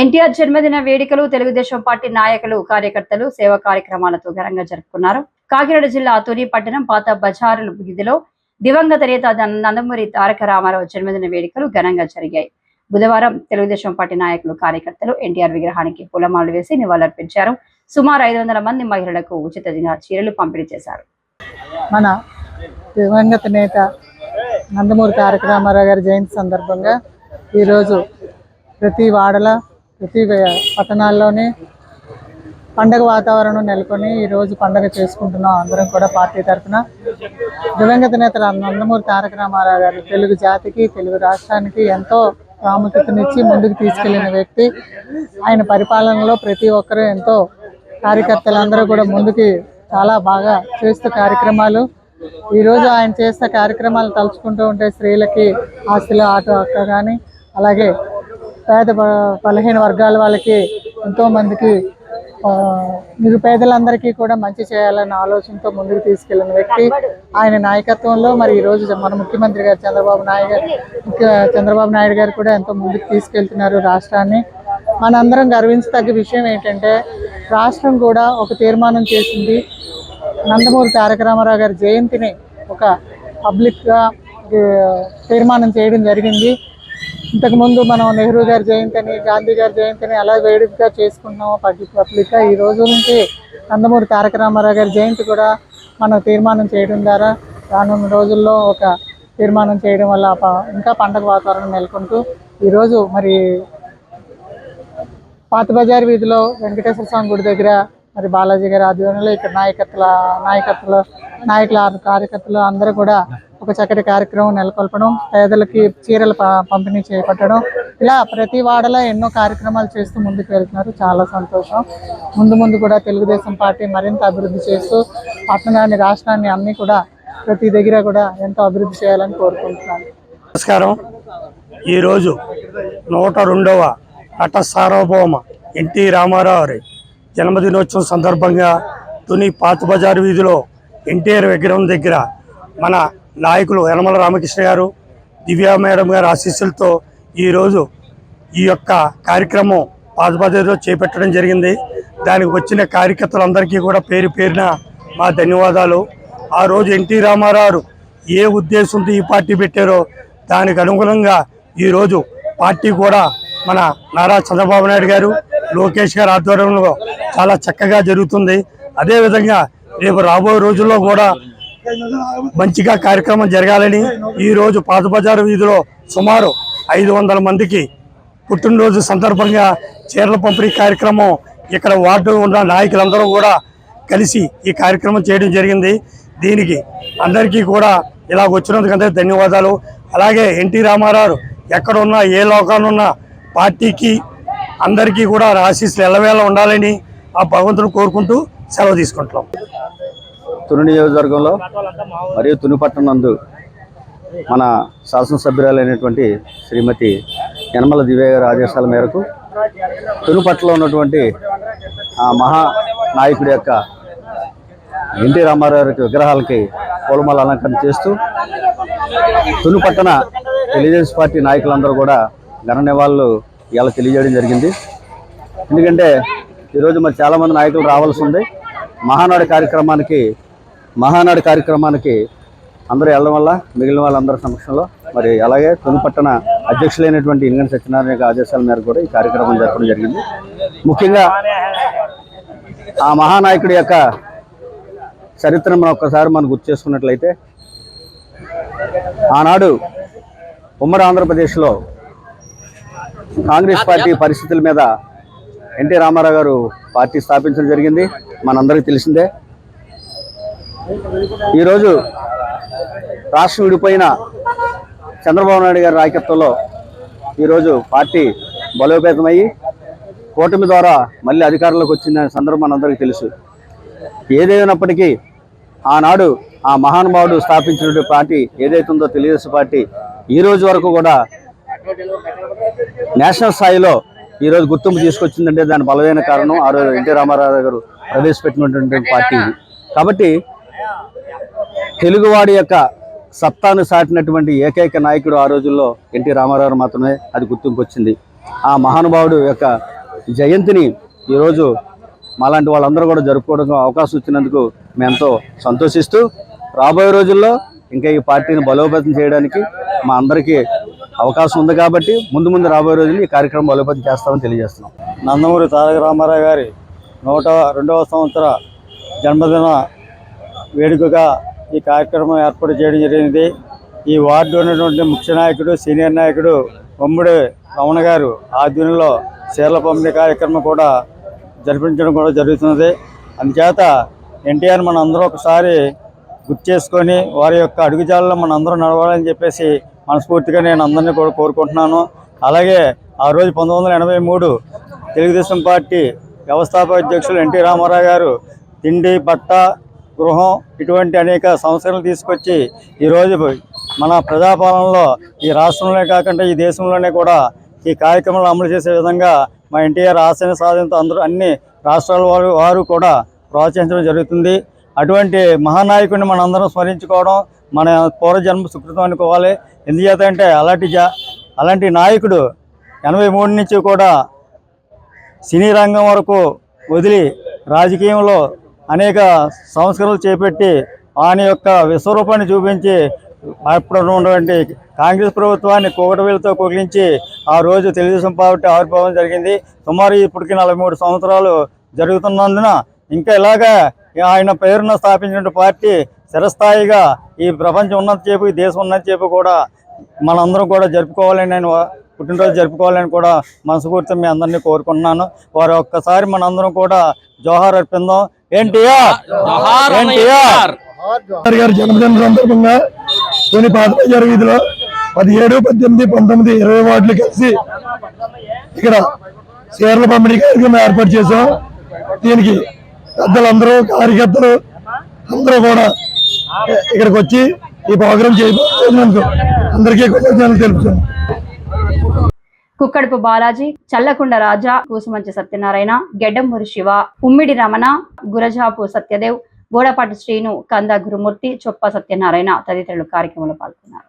ఎన్టీఆర్ జన్మదిన వేడుకలు తెలుగుదేశం పార్టీ నాయకులు కార్యకర్తలు సేవా కార్యక్రమాలతో ఘనంగా జరుపుకున్నారు. కాకినాడ జిల్లా అతూరి పట్టణం పాత బజారుల వీధిలో దివంగత నేత నందమూరి తారక రామారావు జన్మదిన వేడుకలు ఘనంగా జరిగాయి. బుధవారం తెలుగుదేశం పార్టీ నాయకులు కార్యకర్తలు ఎన్టీఆర్ విగ్రహానికి పూలమాలలు వేసి నివాళులర్పించారు. సుమారు ఐదు వందల మంది మహిళలకు ఉచితంగా చీరలు పంపిణీ చేశారు. మన దివంగత నేత నందమూరి తారక రామారావు గారి జయంతి సందర్భంగా ఈరోజు ప్రతి వాడల ప్రతి పట్టణాల్లోనే పట్టణాల్లోని పండగ వాతావరణం నెలకొని ఈరోజు పండగ చేసుకుంటున్నాం. అందరం కూడా పార్టీ తరఫున. దివంగత నేత నందమూరి తారక రామారావు గారు తెలుగు జాతికి తెలుగు రాష్ట్రానికి ఎంతో ప్రాముఖ్యతనిచ్చి ముందుకు తీసుకెళ్ళిన వ్యక్తి. ఆయన పరిపాలనలో ప్రతి ఒక్కరూ ఎంతో కార్యకర్తలందరూ కూడా ముందుకి చాలా బాగా చేస్తూ కార్యక్రమాలు. ఈరోజు ఆయన చేసిన కార్యక్రమాలు తలుచుకుంటూ ఉంటే స్త్రీలకి ఆస్తుల ఆటో అక్క కానీ అలాగే పేద బలహీన వర్గాల వాళ్ళకి ఎంతో మందికి నిరుపేదలందరికీ కూడా మంచి చేయాలన్న ఆలోచనతో ముందుకు తీసుకెళ్ళిన వ్యక్తి ఆయన నాయకత్వంలో మరి ఈ రోజు మన ముఖ్యమంత్రి గారు చంద్రబాబు నాయుడు గారు ముఖ్య చంద్రబాబు నాయుడు గారు కూడా ఎంతో ముందుకు తీసుకెళ్తున్నారు రాష్ట్రాన్ని. మనందరం గర్వించదగ్గ విషయం ఏంటంటే రాష్ట్రం కూడా ఒక తీర్మానం చేసింది. నందమూరి తారక రామారావు గారి జయంతిని ఒక పబ్లిక్గా తీర్మానం చేయడం జరిగింది. ఇంతకుముందు మనం నెహ్రూ గారి జయంతిని గాంధీ గారి జయంతిని అలా వేడుకగా చేసుకుంటున్నాము పబ్లిక్ పబ్లిక్ ఈ రోజు నుంచి నందమూరి తారక రామారావు గారి జయంతి కూడా మనం తీర్మానం చేయడం ద్వారా రానున్న రోజుల్లో ఒక తీర్మానం చేయడం వల్ల ఇంకా పండగ వాతావరణం నెలకొంటూ ఈరోజు మరి పాత బజార్ వీధిలో వెంకటేశ్వర స్వామి గుడి దగ్గర మరి బాలాజీ గారి ఆధ్వర్యంలో ఇక్కడ నాయకత్వ నాయకత్వలు నాయకుల కార్యకర్తలు అందరూ కూడా ఒక చక్కటి కార్యక్రమం నెలకొల్పడం పేదలకి చీరలు ప- పంపిణీ చేపట్టడం. ఇలా ప్రతి వాడలో ఎన్నో కార్యక్రమాలు చేస్తూ ముందుకు వెళ్తున్నారు. చాలా సంతోషం. ముందు ముందు కూడా తెలుగుదేశం పార్టీ మరింత అభివృద్ధి చేస్తూ పట్టణాన్ని రాష్ట్రాన్ని అన్ని కూడా ప్రతి దగ్గర కూడా ఎంతో అభివృద్ధి చేయాలని కోరుకుంటున్నాను. నమస్కారం. ఈరోజు నూట రెండవ అట సార్వభౌమ ఎన్టీ రామారావు గారి జన్మదినోత్సవం సందర్భంగా తుని పాత బజారు వీధిలో ఎన్టీఆర్ విగ్రహం దగ్గర మన నాయకులు యనమల రామకృష్ణ గారు దివ్యా మేడం గారి ఆశీస్సులతో ఈరోజు ఈ యొక్క కార్యక్రమం పాత బజార్లో చేపట్టడం జరిగింది. దానికి వచ్చిన కార్యకర్తలందరికీ కూడా పేరు పేరున మా ధన్యవాదాలు. ఆ రోజు ఎన్టీ రామారావు ఏ ఉద్దేశంతో ఈ పార్టీ పెట్టారో దానికి అనుగుణంగా ఈరోజు పార్టీ కూడా మన నారా చంద్రబాబు నాయుడు గారు లోకేష్ గారు ఆధ్వర్యంలో చాలా చక్కగా జరుగుతుంది. అదేవిధంగా రేపు రాబోయే రోజుల్లో కూడా మంచిగా కార్యక్రమం జరగాలని ఈరోజు పాత బజారు వీధిలో సుమారు ఐదు వందల మందికి పుట్టినరోజు సందర్భంగా చీరల పంపిణీ కార్యక్రమం ఇక్కడ వార్డు ఉన్న నాయకులందరూ కూడా కలిసి ఈ కార్యక్రమం చేయడం జరిగింది. దీనికి అందరికీ కూడా ఇలా వచ్చినందుకు అందరికీ ధన్యవాదాలు. అలాగే ఎన్టీ రామారావు ఎక్కడున్నా ఏ లోకాన్ని ఉన్నా పార్టీకి అందరికీ కూడా ఆశీస్సులు ఎల్లవేళ ఉండాలని ఆ భగవంతుని కోరుకుంటూ సెలవు తీసుకుంటున్నాం. తుని నియోజకవర్గంలో మరియు తుని పట్టణందు నందు మన శాసనసభ్యురాలైనటువంటి శ్రీమతి యనమల దివ్య గారి ఆదేశాల మేరకు తుని ఉన్నటువంటి ఆ మహా నాయకుడి యొక్క ఎన్టీ రామారావు విగ్రహాలకి పూలమాల అలంకరణ చేస్తూ తుని పట్టణ తెలుగుదేశం పార్టీ నాయకులందరూ కూడా ఘన నివాళులు ఇలా తెలియజేయడం జరిగింది. ఎందుకంటే ఈరోజు మరి చాలామంది నాయకులు రావాల్సి ఉంది. మహానాడు కార్యక్రమానికి మహానాడు కార్యక్రమానికి అందరూ వెళ్ళడం వల్ల మిగిలిన వాళ్ళందరి సమక్షంలో మరి అలాగే తొలి పట్టణ అధ్యక్షులైనటువంటి ఇంగన్ సత్యనారాయణ యొక్క ఆదేశాల మేరకు కూడా ఈ కార్యక్రమం జరపడం జరిగింది. ముఖ్యంగా ఆ మహానాయకుడి యొక్క చరిత్రను మనం ఒక్కసారి మనం గుర్తు చేసుకున్నట్లయితే ఆనాడు ఉమ్మడి ఆంధ్రప్రదేశ్లో కాంగ్రెస్ పార్టీ పరిస్థితుల మీద ఎన్టీ రామారావు గారు పార్టీ స్థాపించడం జరిగింది. మనందరికీ తెలిసిందే. ఈరోజు రాష్ట్రం విడిపోయిన చంద్రబాబు నాయుడు గారి నాయకత్వంలో ఈరోజు పార్టీ బలోపేతమయ్యి కూటమి ద్వారా మళ్ళీ అధికారంలోకి వచ్చిందనే సందర్భం మనందరికీ తెలుసు. ఏదేమైనప్పటికీ ఆనాడు ఆ మహానుభావుడు స్థాపించిన పార్టీ ఏదైతుందో తెలుగుదేశం పార్టీ ఈ రోజు వరకు కూడా నేషనల్ స్థాయిలో ఈరోజు గుర్తింపు తీసుకొచ్చిందంటే దాని బలమైన కారణం ఆ రోజు ఎన్టీ రామారావు గారు ప్రవేశపెట్టినటువంటి పార్టీ ఇది. కాబట్టి తెలుగువాడి యొక్క సత్తాను సాటినటువంటి ఏకైక నాయకుడు ఆ రోజుల్లో ఎన్టీ రామారావు మాత్రమే అది గుర్తింపు వచ్చింది ఆ మహానుభావుడు యొక్క జయంతిని ఈరోజు మాలాంటి వాళ్ళందరూ కూడా జరుపుకోవడం అవకాశం ఇచ్చినందుకు మేము సంతోషిస్తూ రాబోయే రోజుల్లో ఇంకా ఈ పార్టీని బలోపేతం చేయడానికి మా అందరికీ అవకాశం ఉంది కాబట్టి ముందు ముందు రాబోయే రోజులు ఈ కార్యక్రమం బలోపేతం చేస్తామని తెలియజేస్తున్నాం. నందమూరి తారక రామారావు గారి నూట రెండవ సంవత్సర జన్మదిన వేడుకగా ఈ కార్యక్రమం ఏర్పాటు చేయడం జరిగింది. ఈ వార్డు ఉన్నటువంటి ముఖ్య నాయకుడు సీనియర్ నాయకుడు బొమ్మిడి రమణ గారు ఆధ్వర్యంలో చీరల పంపిణీ కార్యక్రమం కూడా జరిపించడం కూడా జరుగుతున్నది. అందుచేత ఎన్టీఆర్ మన అందరూ ఒకసారి గుర్తు చేసుకొని వారి యొక్క అడుగుజాలలో మన అందరూ నడవాలని చెప్పేసి మనస్ఫూర్తిగా నేను అందరినీ కూడా కోరుకుంటున్నాను. అలాగే ఆ రోజు పంతొమ్మిది వందల ఎనభై మూడు తెలుగుదేశం పార్టీ వ్యవస్థాపక అధ్యక్షులు ఎన్టీ రామారావు గారు తిండి బట్ట గృహం ఇటువంటి అనేక సంస్కరణలు తీసుకొచ్చి ఈరోజు మన ప్రజాపాలనలో ఈ రాష్ట్రంలోనే కాకుండా ఈ దేశంలోనే కూడా ఈ కార్యక్రమాలు అమలు చేసే విధంగా మా ఎన్టీఆర్ ఆశయ సాధనతో అందరూ అన్ని రాష్ట్రాల వారు వారు కూడా ప్రోత్సహించడం జరుగుతుంది. అటువంటి మహానాయకుడిని మనందరం అందరం స్మరించుకోవడం మన పూర్వజన్మ సుకృతం అనుకోవాలి. ఎందుచేత అంటే అలాంటి జా అలాంటి నాయకుడు ఎనభై మూడు నుంచి కూడా సినీ రంగం వరకు వదిలి రాజకీయంలో అనేక సంస్కరణలు చేపట్టి ఆయన యొక్క విశ్వరూపాన్ని చూపించి అప్పుడు ఉన్నటువంటి కాంగ్రెస్ ప్రభుత్వాన్ని కూకటవేలతో కుగిలించి ఆ రోజు తెలుగుదేశం పార్టీ ఆవిర్భావం జరిగింది. సుమారు ఇప్పటికి నలభై మూడు సంవత్సరాలు జరుగుతున్నందున ఇంకా ఇలాగా ఆయన పేరున స్థాపించిన పార్టీ చిరస్థాయిగా ఈ ప్రపంచం ఉన్నంతసేపు ఈ దేశం ఉన్నంతసేపు కూడా మనందరం కూడా జరుపుకోవాలని నేను పుట్టినరోజు జరుపుకోవాలని కూడా మనస్ఫూర్తిగా మీ అందరినీ కోరుకుంటున్నాను. వారు ఒక్కసారి మనందరం కూడా జోహార్ అర్పిందాం ఎన్టీఆర్! ఎన్టీఆర్! గారి గారి జన్మదిన సందర్భంగా కొన్ని పాత బజార్ వీధిలో పదిహేడు పద్దెనిమిది పంతొమ్మిది ఇరవై వార్డులు కలిసి ఇక్కడ చీరల పంపిణీ కార్యక్రమం ఏర్పాటు చేశాం. దీనికి పెద్దలందరూ కార్యకర్తలు అందరూ కూడా ఇక్కడికి వచ్చి ఈ ప్రోగ్రాం చేసినందుకు అందరికీ కృతజ్ఞతలు తెలుపుతున్నాం కుక్కడుపు బాలాజీ చల్లకుండ రాజా కూసుమంచి సత్యనారాయణ గెడ్డంబూరి శివ ఉమ్మిడి రమణ గురజాపు సత్యదేవ్ బోడపాటి శ్రీను కంద గురుమూర్తి చొప్ప సత్యనారాయణ తదితరులు కార్యక్రమంలో పాల్గొన్నారు.